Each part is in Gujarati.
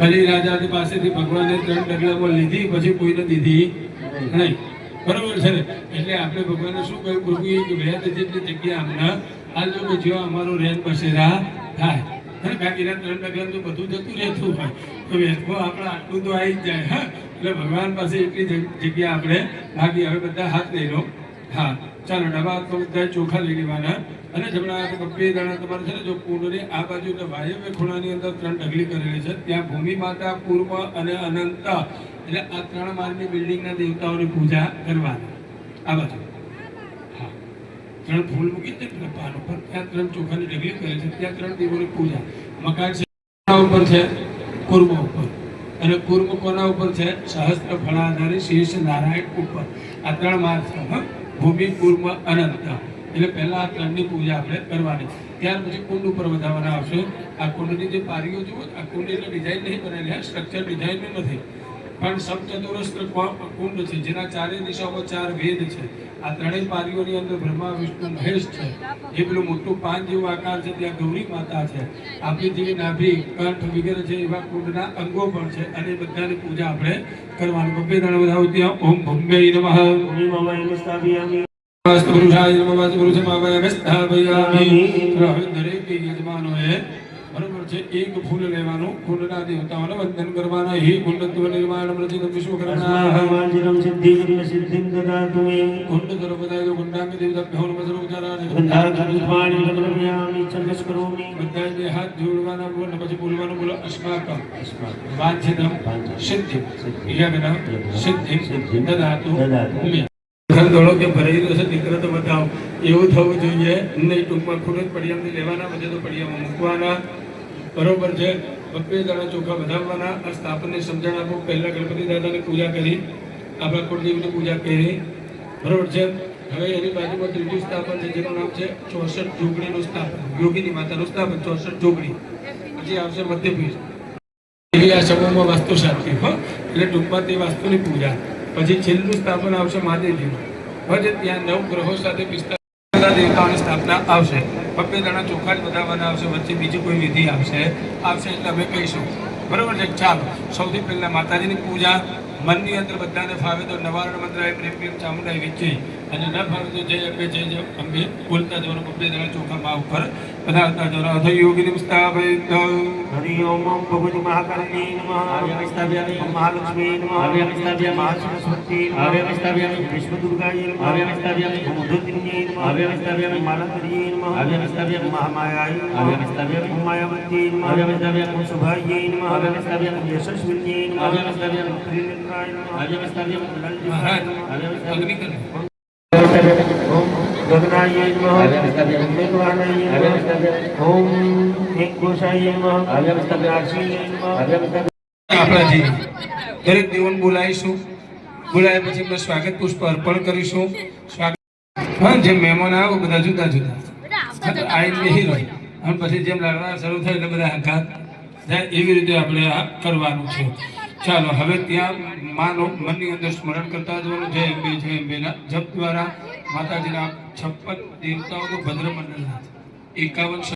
બલિ રાજાની પાસેથી ભગવાને ત્રણ ડગલામાં લીધી, પછી કોઈને દીધી નહીં. બરોબર છે એટલે આપણે ભગવાને શું કહ્યું? પ્રભુ એક વેદ જેટલી જગ્યા અમને આ કે જો અમારો રેન બસેરા થાય. હે બાકીના ત્રણ ડગલા તો બધું જતું રહેતું હોય. તો વેચવો આપણે આટલું તો આવી જ જાય. હા, એટલે ભગવાન પાસે એટલી જગ્યા આપણે ભાગી હવે બધા હાથ લઈ લો. હા, ચાલો ડાબા તો બધા ચોખા લઈ લેવાના અને જમણા બબ્બે દાણા તમારે છે ને, જો કુંડની આ બાજુ વાયવ્ય ખૂણાની અંદર ત્રણ ઢગલી કરેલી છે. ત્યાં ભૂમિ માતા પૂર્વ અને અનંત એટલે આ ત્રણ માળની બિલ્ડિંગના દેવતાઓની પૂજા કરવાની. આ બાજુ. ત્રણ ફૂલ મૂકી છે પાન. ઉપર ત્યાં ત્રણ ચોખાની ઢગલી કરે છે. ત્યાં ત્રણ દેવોની પૂજા. મકાન છે ઉપર છે? કુર્મ ઉપર. અને કુર્મ કોના ઉપર છે? સહસ્ત્ર ફળાધારી શેષ નારાયણ ઉપર. આ ત્રણ માર્ગ છે ભૂમિ કુર્મ અનંત. એટલે પહેલા આ ત્રણની પૂજા આપણે કરવાની. ત્યાર પછી કુંડ ઉપર વધારવાના આવશે. આ કુંડની જે પારીઓ જુઓ આ કુંડ એટલે ડિઝાઇન નહીં બનેલી સ્ટ્રક્ચર ડિઝાઇનનું નથી. પણ સપ્તચતુરસ્ત્ર કુંડ છે જેના ચારે દિશામાં ચાર વેદ છે. આ ત્રણેય પારીઓની અંદર બ્રહ્મા વિષ્ણુ મહેશ છે. એ પેલું મોટું પાન જેવું આકાર છે ત્યાં ગૌરી માતા છે. આપણી જેવી નાભી કંઠ વગેરે છે એવા કુંડના અંગો પણ છે અને બધાની પૂજા આપણે કરવાની. બબ્બે દાણા બધા ત્યાં ઓમ ભંગે નમઃ. ભૂમિમવાય સ્થાપયામિ વાસ્તુ પુરુષાય નમઃ. વાસ્તુ પુરુષમાવય સ્થાપયામિ તો હવે દરેક યજમાનોએ છે એક ફૂલ લેવાનું ફૂલના દેવતાઓને વંદન કરવાના હે કુંડત્વ નિર્માણ પ્રતિક વિશ્વકર્મા અસ્માકમાર્જિનમ સિદ્ધિમ સિદ્ધિમ દદાતુ મે કુંડ સર્વદાય કુંડામી દેવતાભ્યો નમઃ સર્વોચ્ચારાય ગંધાકૃપાણિ પ્રક્રમ્યામિ ચંદસ કરોમિ બધાએ બે હાથ જોડવાના બોલ પછી બોલવાનું બોલો અસ્માક. વાંછિતમ સિદ્ધિ. યજ્ઞ સિદ્ધિ. દદાતુ મે ઘર દોડો કે ભરાઈ રહ્યો છે દીકરો તો બતાવો. એવું થવું જોઈએ. નહીં ટૂંકમાં ખૂણ જ પડિયામાંથી લેવાના બધે તો પડિયામાં મૂકવાના. બરોબર છે. બબ્બે દાણા ચોખા વધારવાના આ સ્થાપનની સમજણ આપો. પહેલા ગણપતિ દાદાની પૂજા કરી, આપણા કુળદેવની પૂજા કરી. બરોબર છે. હવે એની બાજુમાં ત્રીજું સ્થાપન છે, જેનું નામ છે ચોસઠ જોગણીનું સ્થાપન. યોગીની માતાનું સ્થાપન, ચોસઠ જોગણી. પછી આવશે મધ્યપીઠ. એવી આ સમૂહમાં વાસ્તુશાસ્ત્રી હો. એટલે ટૂંકમાં તે વાસ્તુની પૂજા. પછી છેલ્લું સ્થાપન આવશે મહાદેવજીનું. પછી ત્યાં નવ ગ્રહો સાથે પિસ્તાલીસ દેવતાઓની સ્થાપના આવશે. બબ્બે દાણા ચોખા જ વધારવાના આવશે, વચ્ચે બીજી કોઈ વિધિ આવશે આવશે એટલે અમે કહીશું. બરોબર છે? ચાલો, સૌથી પહેલા માતાજીની પૂજા, મનની અંદર બધાને ફાવે તો નવારણ મંત્રાય પ્રેમ પ્રેમ ચામુંડાય વિજય અને ન ફાવે તો જય અંબે જય જય અંબે બોલતા જવાનું બબ્બે દાણા ચોખા મા ઉપર પધારતા જવાનું અથ યોગી સ્થાપિત હરિ ઓમ ઓમ મહાકાળી નમઃ મહાલક્ષ્મી નમઃ મહાસરસ્વતી નમઃ નમઃ ઓમ માલકરીય નમઃ મહામાયાય માયાવતી શુભાય યશસ્વિન્યે કરે ઓમ ગગનાય દરેક દેવોને બોલાવીશું. બોલાવ્યા પછી સ્વાગત પુષ્પ અર્પણ કરીશું. સ્વાગત હા, જેમ મહેમાન આવો, બધા જુદા જુદા. તો બેસી પછી જેમ લડવા શરૂ થાય એટલે બધા હંકાર થાય, એવી રીતે આપણે કરવાનું છે. ચાલો, હવે ત્યાં માનો, મનની અંદર સ્મરણ કરતા જવાનું. જય અંબે બે અંબેના જપ દ્વારા માતાજીના છપ્પન દેવતાઓનું ભદ્ર મંડળના એકાવન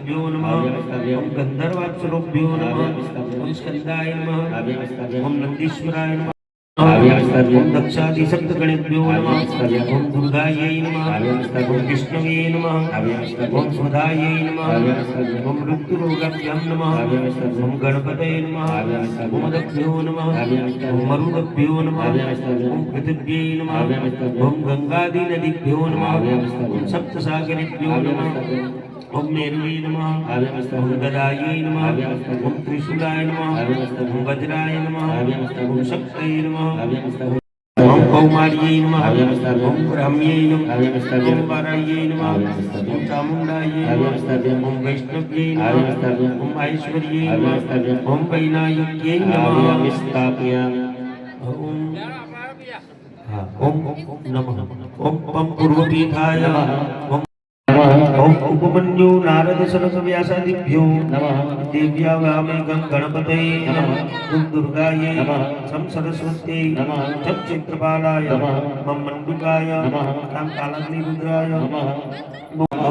गंधर्वाभ्यो नमः ओम गंधर्वाक्षरोभ्यो नमः ओम स्कंदाय नमः ओम नंदीश्वराय नमः ओम दक्षादि सप्त गणेभ्यो नमः ओम दुर्गायै नमः ओम विष्णवे नमः ओम सुधायै नमः ओम ऋतुरोगाभ्यां नमः ओम गणपतये नमः ओम दक्षो नमः ओम मरुदभ्यो नमः ओम पृथिव्यै नमः ओम गंगादि नदीभ्यो नमः ओम सप्तसागरेभ्यो नमः ઓમ ચામુંડાય અવ્યવસ્થાભ્યમ. ઓમ વૈષ્ણવ્યై નમઃ અવ્યવસ્થાભ્યમ. ઓમ ઐશ્વર્યై અવ્યવસ્થાભ્યમ. નમઃ ઓમ વૈનાયક્યై નમઃ આવ્યવસ્થાપ્યામિ ઓમ હા, ઓમ નમઃ ઓમ પમ પૂર્વપીઠાય ઓમ ઓમ ઉપમન્યુ નારદ સરસ વ્યાસાદિભ્યો નમઃ દેવ્યા વામે ગં ગણપતે નમઃ. ઓમ દુર્ગાય નમઃ. સમ સરસ્વત્यै નમઃ. ચમ ચિત્રપાલાય નમઃ. મમ નારદ. કામ કાલાગ્નિ રુદ્રાય નમઃ. ઓમ અનંતાય નમઃ. ઓમ પદ્માય નમઃ. ઓમ આનંદ નમઃ. સમ સંવિનાલાય નમઃ. ઓમ વિશ્વમય પદ્માય નમઃ.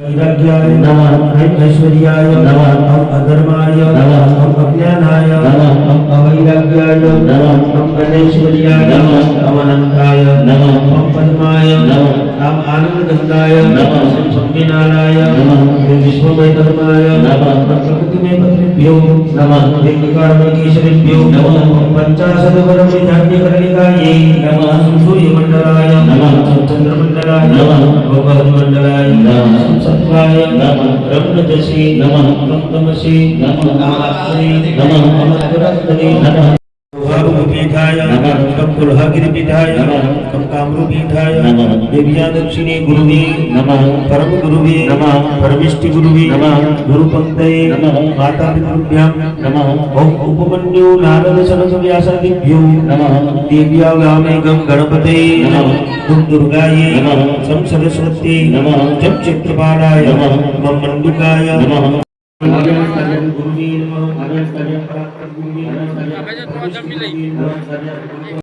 નમઃ. ઓમ વિશ્વમય ધર્માય નમઃ. ઓમ પ્રકૃતિમય પત્રિભ્યો નમઃ. ઓમ વિકારમય કેશરીભ્યો નમઃ. ઓમ પંચાશદ વરણ વિધાડ્ય કરણિકાयै નમઃ. સૂર્ય મંડલાય નમઃ. ચંદ્ર મંડલાય નમઃ. ગોપહની મંડલાય નમઃ. સત્વાય નમઃ. બ્રહ્મજસી નમઃ. તમતમસી નમઃ. આત્મની નમઃ. અમરતરત્ની નમઃ. પીઠાય નમઃ. કમ કુલહાગિરી પીઠાય નમઃ. કમ કામરૂ પીઠાય નમઃ. દેવ્યા દક્ષિણે ગુરુવે નમઃ પરમ ગુરુવે નમઃ. પરમિષ્ટિ ગુરુવે નમઃ. ગુરુ પંક્તયે નમઃ. માતા પિતૃભ્યામ નમઃ ઓમ ઉપમન્યુ નારદ સરસ વ્યાસાદિભ્યો નમઃ દેવ્યા વ્યામે ગમ ગણપતે નમઃ. ઓમ દુર્ગાય નમઃ. સમ સરસ્વતી નમઃ. જપ ચિત્રપાલાય નમઃ. મમ મંડુકાય નમઃ ગુરુવે નમઃ અવ્યવસ્થાભ્યમ. પરાક્રમ ગુરુવે નમઃ અવ્યવસ્થાભ્યમ. પરમિષ્ટિ ગુરુવે નમઃ.